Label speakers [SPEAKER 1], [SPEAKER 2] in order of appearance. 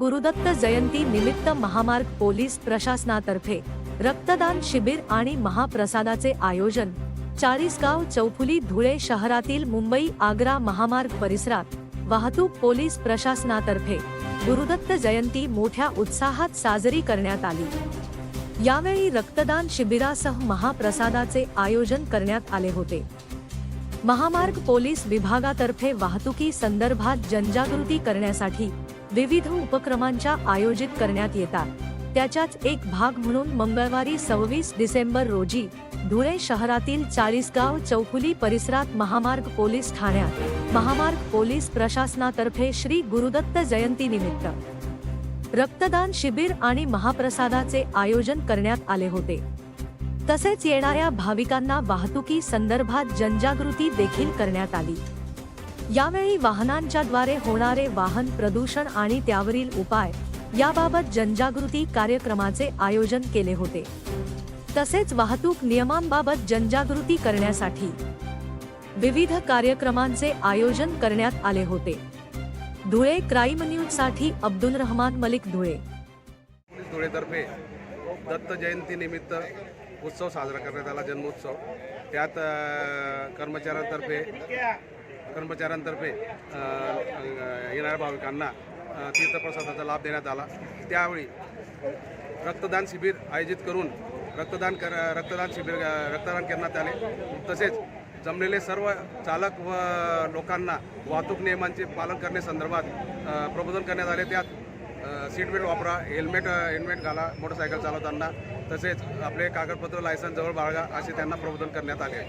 [SPEAKER 1] गुरुदत्त जयंती निमित्त महामार्ग पोलीस प्रशासनातर्फे रक्तदान शिबिर आणि महाप्रसादाचे आयोजन. चाळीसगाव चौफुली धुळे शहरातील मुंबई आग्रा महामार्ग परिसरात वाहतूक पोलीस प्रशासनातर्फे गुरुदत्त जयंती मोठ्या उत्साहात साजरी करण्यात आली. यावेळी रक्तदान शिबिरासह महाप्रसादाचे आयोजन करण्यात आले होते. महामार्ग पोलीस विभागातर्फे वाहतुकी संदर्भात जनजागृती करण्यासाठी विविध उपक्रमांच्या आयोजित करण्यात येतात. त्याचाच एक भाग म्हणून मंगळवारी सव्वीस डिसेंबर रोजी धुळे शहरातील चाळीसगाव चौफुली परिसरात महामार्ग पोलीस ठाण्यात महामार्ग पोलीस प्रशासनातर्फे श्री गुरुदत्त जयंती निमित्त रक्तदान शिबिर आणि महाप्रसादाचे आयोजन करण्यात आले होते. तसेच येणाऱ्या भाविकांना वाहतुकी संदर्भात जनजागृती देखील करण्यात आली. यावेळी वाहनांच्या द्वारे होणारे वाहन प्रदूषण आणि त्यावरील उपाय याबाबत जनजागृती कार्यक्रमाचे आयोजन केले होते. तसेच वाहतूक नियमांबाबत जनजागृती करण्यासाठी विविध कार्यक्रमांचे आयोजन करण्यात आले होते. धुळे क्राईम न्यूजसाठी अब्दुल रहमान मलिक धुळे.
[SPEAKER 2] धुळेतर्फे दत्त जयंतीनिमित्त उत्सव साजरा करण्यात आला जन्मोत्सव. त्यात कर्मचाऱ्यांतर्फे कर्मचाऱ्यांतर्फे येणाऱ्या भाविकांना तीर्थप्रसादाचा लाभ देण्यात आला. त्यावेळी रक्तदान शिबिर आयोजित करून रक्तदान कर रक्तदान शिबिर रक्तदान करण्यात आले. तसेच जमलेले सर्व चालक व लोकांना वाहतूक नियमांचे पालन करण्यासंदर्भात प्रबोधन करण्यात आले. त्यात सीट बेल्ट वापरा हेल्मेट हेल्मेट घाला मोटरसायकल चालवताना तसेच आपले कागदपत्र लायसन्स जवळ बाळगा असे त्यांना प्रबोधन करण्यात आले.